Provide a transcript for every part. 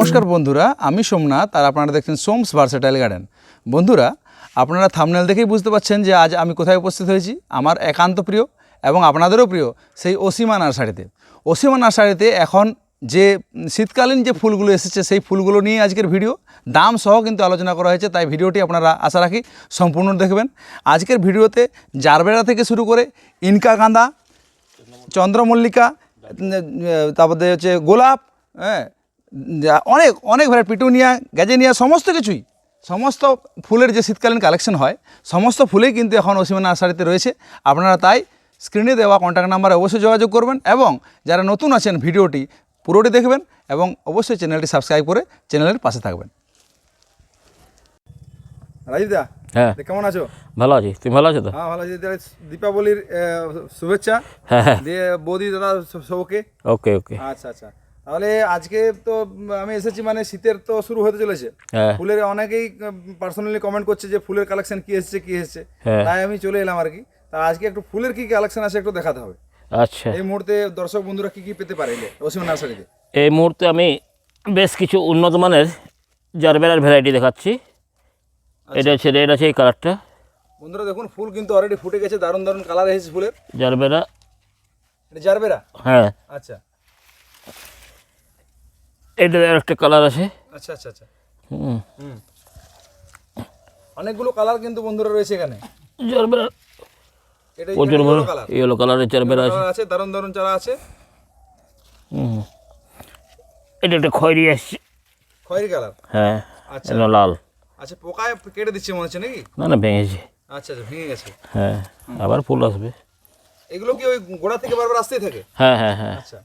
নমস্কার বন্ধুরা, আমি সোমনাথ আর আপনারা দেখছেন সোমস ভার্সেটাইল গার্ডেন বন্ধুরা, আপনারা থামনেল দেখেই বুঝতে পারছেন যে আজ আমি কোথায় উপস্থিত হয়েছি। আমার একান্ত প্রিয় এবং আপনাদেরও প্রিয় সেই অসীমা নার্সারিতে। অসীমা নার্সারিতে এখন যে শীতকালীন যে ফুলগুলো এসেছে, সেই ফুলগুলো নিয়ে আজকের ভিডিও। দাম সহ কিন্তু আলোচনা করা হয়েছে, তাই ভিডিওটি আপনারা আশা রাখি সম্পূর্ণ দেখবেন। আজকের ভিডিওতে জারবেরা থেকে শুরু করে ইনকা গাঁদা, চন্দ্রমল্লিকা তারপরে হচ্ছে গোলাপ হ্যাঁ অনেক অনেক ভ্যারাইটি পিটুনিয়া গ্যাজেনিয়া সমস্ত কিছুই সমস্ত ফুলের যে শীতকালীন কালেকশন হয় সমস্ত ফুলেই কিন্তু এখন অসীমা নার্সারিতে রয়েছে। আপনারা তাই স্ক্রিনে দেওয়া কন্ট্যাক্ট নাম্বারে অবশ্যই যোগাযোগ করবেন এবং যারা নতুন আছেন ভিডিওটি পুরোটি দেখবেন এবং অবশ্যই চ্যানেলটি সাবস্ক্রাইব করে চ্যানেলের পাশে থাকবেন। রাজীবদা হ্যাঁ। কেমন আছো? ভালো আছি। তুমি ভালো আছো তো? হ্যাঁ ভালো আছি। দীপাবলির শুভেচ্ছা। হ্যাঁ হ্যাঁ। দিয়ে বৌদি দাদা সবকে। ওকে ওকে। আচ্ছা আচ্ছা। তাহলে আজকে তো আমি এসেছি মানে শীতের তো শুরু হতে চলেছে। হ্যাঁ। ফুলের অনেকেই পার্সোনালি কমেন্ট করছে যে ফুলের কালেকশন কি এসেছে কি এসেছে। হ্যাঁ। তাই আমি চলে এলাম আর কি। তা আজকে একটু ফুলের কি কালেকশন আছে একটু দেখাতে হবে। আচ্ছা। এই মুহূর্তে দর্শক বন্ধুরা কি কি পেতে পারে? অসীম নার্সারিতে। এই মুহূর্তে আমি বেশ কিছু উন্নত মানের জারবেরার ভ্যারাইটি দেখাচ্ছি। এটা হচ্ছে রেড আছে এই কালারটা বন্ধুরা দেখুন ফুল কিন্তু অলরেডি ফুটে গেছে দারুণ দারুণ কালার এসেছে ফুলের। জারবেরা। এটা জারবেরা? হ্যাঁ। আচ্ছা। এটার একটা কালার আছে। আচ্ছা আচ্ছা আচ্ছা। হুম। হুম। অনেকগুলো কালার কিন্তু বন্ধুরা রয়েছে এখানে। জারবেরা। এটা প্রচুর বড় ইয়েলো কালারের জারবেরা আছে। আছে দারুণ দারুণ চারা আছে। হুম। এটা একটা খয়েরি আসছে। খয়েরি কালার হ্যাঁ আচ্ছা। এটা লাল। আচ্ছা পোকায় কেটে দিচ্ছে মনে হচ্ছে নাকি? না না ভেঙেছে। আচ্ছা আচ্ছা ভেঙে গেছে। হ্যাঁ আবার ফুল আসবে। এগুলো কি ওই গোড়া থেকে বারবার আসতেই থাকে? হ্যাঁ হ্যাঁ হ্যাঁ। আচ্ছা।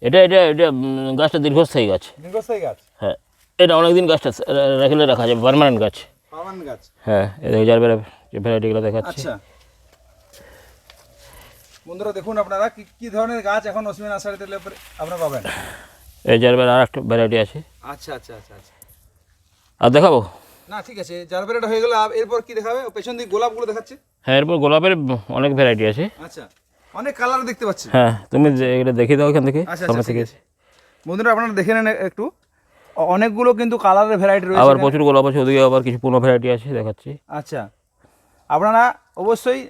এটা এটা এটা গাছটা দীর্ঘস্থায়ী গাছ। দীর্ঘস্থায়ী গাছ? হ্যাঁ এটা অনেকদিন গাছটা রাখলে রাখা যাবে পার্মানেন্ট গাছ। পার্মানেন্ট গাছ? হ্যাঁ এই জারবেরা যে ভ্যারাইটিগুলো দেখাচ্ছি। আচ্ছা। বন্ধুরা দেখুন আপনারা কি কি ধরনের গাছ এখন অসীম নার্সারিতে লেপ- আপনারা পাবেন? এই জারবেরা আর একটা ভ্যারাইটি আছে। আচ্ছা আচ্ছা আচ্ছা আচ্ছা। আর দেখাবো? না ঠিক আছে জারবেরাটা হয়ে গেল এরপর কি দেখাবে? ও পেছন দিকে গোলাপগুলো দেখাচ্ছে। হ্যাঁ এরপর গোলাপের অনেক ভ্যারাইটি আছে। আচ্ছা। অনেক কালার দেখতে পাচ্ছি। হ্যাঁ তুমি এটা দেখিয়ে দাও এখান থেকে আচ্ছা সামনে আচ্ছা থেকে। ঠিক আছে। বন্ধুরা আপনারা দেখে নেন একটু। অনেকগুলো কিন্তু কালারের ভ্যারাইটি রয়েছে আবার প্রচুর গোলাপ আছে ওদিকে আবার কিছু পুরনো ভ্যারাইটি আছে দেখাচ্ছি। আচ্ছা। আপনারা অবশ্যই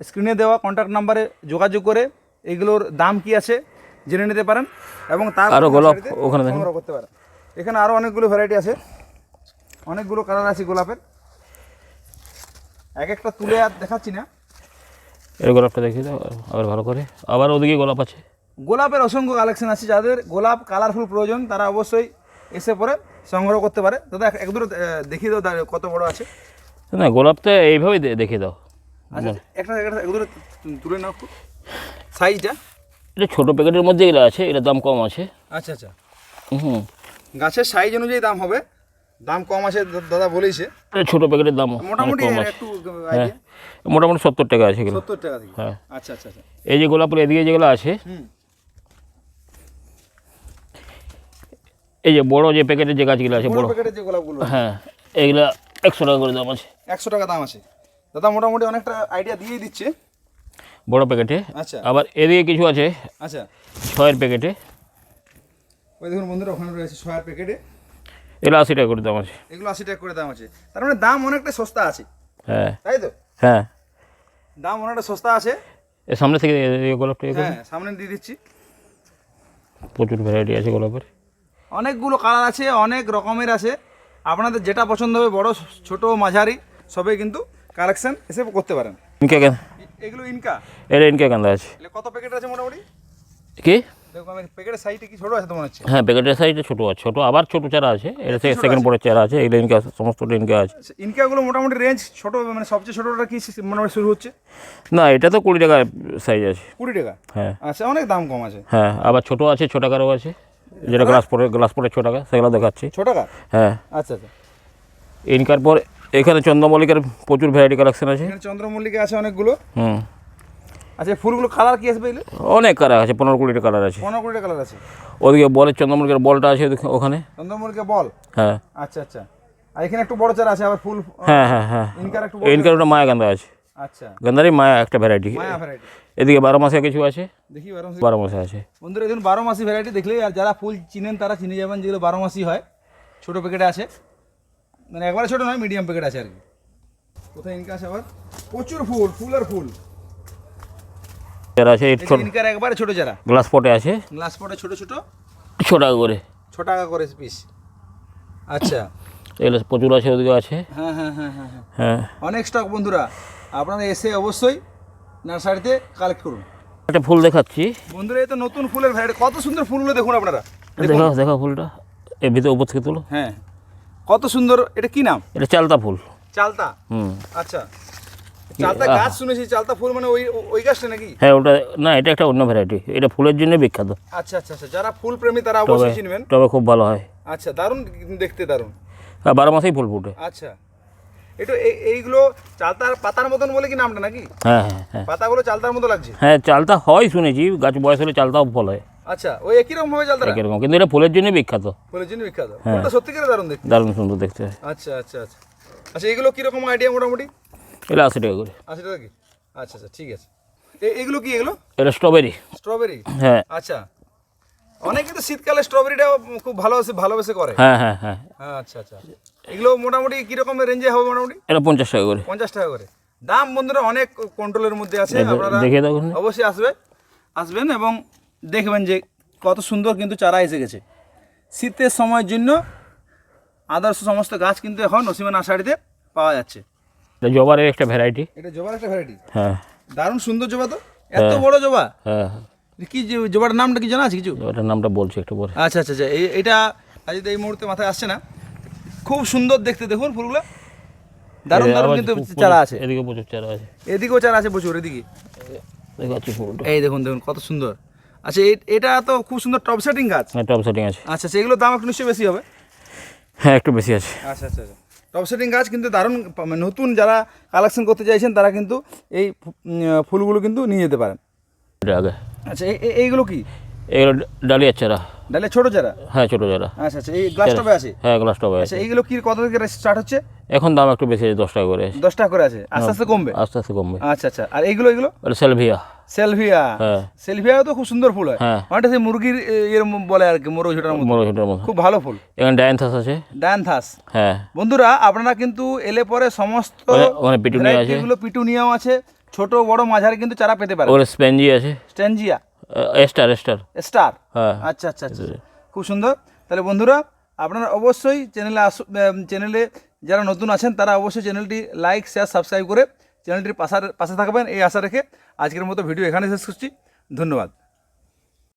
স্ক্রিনে দেওয়া কন্ট্যাক্ট নাম্বারে যোগাযোগ করে এগুলোর দাম কি আছে জেনে নিতে পারেন এবং তার আরও গোলাপ ওখানে সংগ্রহ করতে পারেন। এখানে আরও অনেকগুলো ভ্যারাইটি আছে। অনেকগুলো কালার আছে গোলাপের। এক একটা তুলে আর দেখাচ্ছি না। এই গোলাপটা দেখিয়ে দাও আবার ভালো করে। আবার ওদিকে গোলাপ আছে। গোলাপের অসংখ্য কালেকশন আছে যাদের গোলাপ কালারফুল প্রয়োজন তারা অবশ্যই এসে পরে সংগ্রহ করতে পারে। দাদা এক- দুটো দেখিয়ে দাও কত বড় আছে। না গোলাপটা এইভাবেই দেখিয়ে দাও। আচ্ছা একটা একটা এক দুটো তুলে নাও সাইজটা এটা ছোটো প্যাকেটের মধ্যে এগুলো আছে এটার দাম কম আছে। আচ্ছা আচ্ছা। হুম। গাছের সাইজ অনুযায়ী দাম হবে। দাম কম আছে দাদা বলেইছে। এটা ছোটো প্যাকেটের দাম মোটামুটি কম একটু হ্যাঁ মোটামুটি সত্তর টাকা আছে এগুলো। সত্তর টাকা থেকে। হ্যাঁ। আচ্ছা আচ্ছা আচ্ছা। এই যে গোলাপের এদিকে যেগুলো আছে হুম। এই যে বড় যে প্যাকেটের যে গাছগুলো আছে বড় প্যাকেটের যে গোলাপগুলো হ্যাঁ এইগুলা একশো টাকা করে দাম আছে। একশো টাকা দাম আছে। দাদা মোটামুটি অনেকটা আইডিয়া দিয়েই দিচ্ছে। বড় প্যাকেটে। আচ্ছা। আবার এদিকে কিছু আছে আচ্ছা। ছয়ের প্যাকেটে। ওই দেখুন বন্ধুরা ওখানে রয়েছে ছয়ার প্যাকেটে। এগুলো আশি টাকা করে দাম আছে। এগুলো আশি টাকা করে দাম আছে। তার মানে দাম অনেকটা সস্তা আছে। হ্যাঁ। তাই তো? হ্যাঁ। দাম অনেকটা সস্তা আছে। এর সামনে থেকে গোলাপটা হ্যাঁ সামনে দিয়ে দিচ্ছি। প্রচুর ভ্যারাইটি আছে গোলাপের। অনেকগুলো কালার আছে অনেক রকমের আছে। আপনাদের যেটা পছন্দ হবে বড় ছোট মাঝারি সবাই কিন্তু কালেকশন এসে করতে পারেন। ইনকে কেন? এগুলো ইনকা? এটা ইনকে কান্দা আছে? কত প্যাকেট আছে মোটামুটি? কি? প্যাকেটের সাইজটা কি ছোট আছে তো মনে হচ্ছে? হ্যাঁ প্যাকেটের সাইজটা ছোটো আছে। ছোটো আবার ছোটো চারা আছে। এটা থেকে সেকেন্ড পরের চারা আছে। এগুলো ইনকে আছে সমস্তটা ইনকে আছে। আচ্ছা, ইনকাগুলো মোটামুটি রেঞ্জ ছোট মানে সবচেয়ে ছোটটা কি সি- মোটামুটি শুরু হচ্ছে? না এটা তো কুড়ি টাকা সাইজ আছে। কুড়ি টাকা? হ্যাঁ। আচ্ছা অনেক দাম কম আছে। হ্যাঁ আবার ছোটো আছে টাকারও আছে। যেটা গ্লাস পরে গ্লাস পরে ছ টাকা সেগুলো দেখাচ্ছি। ছ টাকা হ্যাঁ। আচ্ছা আচ্ছা। ইনকার পর এখানে চন্দ্রমল্লিকার প্রচুর ভ্যারাইটি কালেকশন আছে। চন্দ্রমল্লিকা আছে অনেকগুলো। হুম। আচ্ছা ফুলগুলো কালার কি আসবে অনেক কালার আছে পনেরো কুড়িটা কালার আছে। পনেরো কুড়িটা কালার আছে। ওদিকে বলের চন্দ্রমল্লিকার বলটা আছে ওখানে। চন্দ্রমল্লিকা বল? হ্যাঁ। আচ্ছা আচ্ছা। আর এখানে একটু বড় চারা আছে আবার ফুল হ্যাঁ হ্যাঁ হ্যাঁ। ইনকার একটু ইনকার ওটা মায়া গান্দা আছে। আচ্ছা। গান্ধারই মায়া একটা ভ্যারাইটি মায়া ভ্যারাইটি এদিকে বারো মাসে কিছু আছে? দেখি বারো বারো মাসে আছে। বন্ধুরা দেখুন বারো মাসি ভ্যারাইটি দেখলেই আর যারা ফুল চিনেন তারা চিনে যাবেন যেগুলো বারো মাসি হয়। ছোটো প্যাকেটে আছে। মানে একবারে ছোটো নয় মিডিয়াম প্যাকেট আছে আর কি। কোথায় ইনকা আছে আবার? প্রচুর ফুল ফুল আর ফুল। যারা আছে একবারে ছোটো যারা। গ্লাস পটে আছে। গ্লাস পটে ছোটো ছোটো? ছ টাকা করে। ছ টাকা করে পিস আচ্ছা। এগুলো প্রচুর আছে ওদিকে আছে। হ্যাঁ হ্যাঁ হ্যাঁ হ্যাঁ হ্যাঁ। হ্যাঁ। অনেক স্টক বন্ধুরা আপনারা এসে অবশ্যই নার্সারিতে কালেক্ট করুন। একটা ফুল দেখাচ্ছি। বন্ধুরা এই তো নতুন ফুলের ভ্যারাইটি কত সুন্দর ফুলগুলো দেখুন আপনারা। দেখা দেখা ফুলটা। এর ভিতরে উপর থেকে তুলো। হ্যাঁ। কত সুন্দর এটা কি নাম? এটা চালতা ফুল। চালতা? হুম। আচ্ছা। চালতা গাছ শুনেছি চালতা ফুল মানে ওই ওই গাছটা নাকি? হ্যাঁ ওটা না এটা একটা অন্য ভ্যারাইটি এটা ফুলের জন্য বিখ্যাত। আচ্ছা আচ্ছা আচ্ছা। যারা ফুল প্রেমী তারা অবশ্যই চিনবেন। তবে খুব ভালো হয়। আচ্ছা দারুণ দেখতে দারুণ। আর বারো মাসেই ফুল ফুটে। আচ্ছা। এই এইগুলো চালতার পাতার মতন বলে কি নামটা নাকি? হ্যাঁ হ্যাঁ হ্যাঁ। পাতাগুলো চালতার মতো লাগছে? হ্যাঁ চালতা হয় শুনেছি গাছ বয়স হলে চালতাও ফল হয়। আচ্ছা ওই একই রকম ভাবে চালতারা একই রকম কিন্তু এটা ফুলের জন্য বিখ্যাত। ফুলের জন্য বিখ্যাত। হ্যাঁ। ফুলটা সত্যিকারে দারুণ দেখতে। দারুণ সুন্দর দেখতে। হয় আচ্ছা আচ্ছা আচ্ছা। আচ্ছা এগুলো কীরকম আইডিয়া মোটামুটি? এটা আশি টাকা করে আশি টাকা কি? আচ্ছা আচ্ছা ঠিক আছে। এগুলো কি এগুলো? এটা স্ট্রবেরি স্ট্রবেরি হ্যাঁ। আচ্ছা। অনেকে তো শীতকালে স্ট্রবেরিটাও খুব ভালোবাসে ভালোবেসে করে। হ্যাঁ হ্যাঁ হ্যাঁ। হ্যাঁ আচ্ছা আচ্ছা। এগুলো মোটামুটি কীরকম রেঞ্জে হবে মোটামুটি? এটা পঞ্চাশ টাকা করে। পঞ্চাশ টাকা করে। দাম বন্ধুরা অনেক কন্ট্রোলের মধ্যে আছে। আপনারা দেখিয়ে দাও ওখানে। অবশ্যই আসবে। আসবেন এবং দেখবেন যে কত সুন্দর কিন্তু চারা এসে গেছে। শীতের সময়ের জন্য আদার্স সমস্ত গাছ কিন্তু এখন নসিমা নার্সারিতে পাওয়া যাচ্ছে। এটা জবারের একটা ভ্যারাইটি এটা জবার একটা ভ্যারাইটি হ্যাঁ। দারুণ সুন্দর জবা তো? এত বড় জবা? হ্যাঁ। হ্যাঁ কি জবার নামটা কি জানা আছে কিছু? ওটার নামটা বলছি একটু পরে। আচ্ছা আচ্ছা আচ্ছা। এই এটা আজ এই মুহূর্তে মাথায় আসছে না। খুব সুন্দর দেখতে দেখুন ফুলগুলো। দারুণ দারুণ কিন্তু চারা আছে। এদিকে প্রচুর চারা আছে। এদিকেও চারা আছে প্রচুর এদিকে। এই দেখুন দেখুন কত সুন্দর। আচ্ছা এটা তো খুব সুন্দর টপ সেটিং গাছ? হ্যাঁ টপ সেটিং আছে। আচ্ছা সেগুলোর দাম একটু নিশ্চয়ই বেশি হবে? হ্যাঁ একটু বেশি আছে। আচ্ছা আচ্ছা আচ্ছা। টপ সেটিং গাছ কিন্তু দারুণ মানে নতুন যারা কালেকশন করতে চাইছেন তারা কিন্তু এই ফুলগুলো কিন্তু নিয়ে যেতে পারেন। আচ্ছা এই- এই- এইগুলো কি? এগুলো ডালিয়ার চারা ডালে ছোট চারা হ্যাঁ ছোটো চারা আচ্ছা আচ্ছা এই গ্লাস টপে আছে? হ্যাঁ গ্লাস টবে আছে। আচ্ছা এইগুলো কি কত থেকে স্টার্ট হচ্ছে? এখন দাম একটু বেশি আছে দশ টাকা করে। আছে দশ টাকা করে আছে? আস্তে আস্তে কমবে? আস্তে আস্তে কমবে। আচ্ছা আচ্ছা আর এইগুলো এগুলো সেলভিয়া। সেলভিয়া? হ্যাঁ। সেলভিয়াও তো খুব সুন্দর ফুল হয়। হ্যাঁ। অনেকটা সেই মুরগির এ, এর বলে আর কি মোরগ ছোটার মতো। বড় ছোটোর মতো। খুব ভালো ফুল। এখানে ডায়ান্থাস আছে। ডায়ানথাস? হ্যাঁ। বন্ধুরা আপনারা কিন্তু এলে পরে সমস্ত ওখানে পিটুনিয়া আছে। এগুলো পিটুনিয়াও আছে। ছোট বড় মাঝারি কিন্তু চারা পেতে পারে ওখানে স্পেঞ্জি আছে। স্ট্যানজিয়া এস্টার স্টার স্টার। হ্যাঁ। আচ্ছা আচ্ছা আচ্ছা। খুব সুন্দর। তাহলে বন্ধুরা আপনারা অবশ্যই চ্যানেলে আস চ্যানেলে যারা নতুন আছেন তারা অবশ্যই চ্যানেলটি লাইক শেয়ার সাবস্ক্রাইব করে চ্যানেলটির পাশার পাশে থাকবেন। এই আশা রেখে আজকের মতো ভিডিও এখানে শেষ করছি। ধন্যবাদ।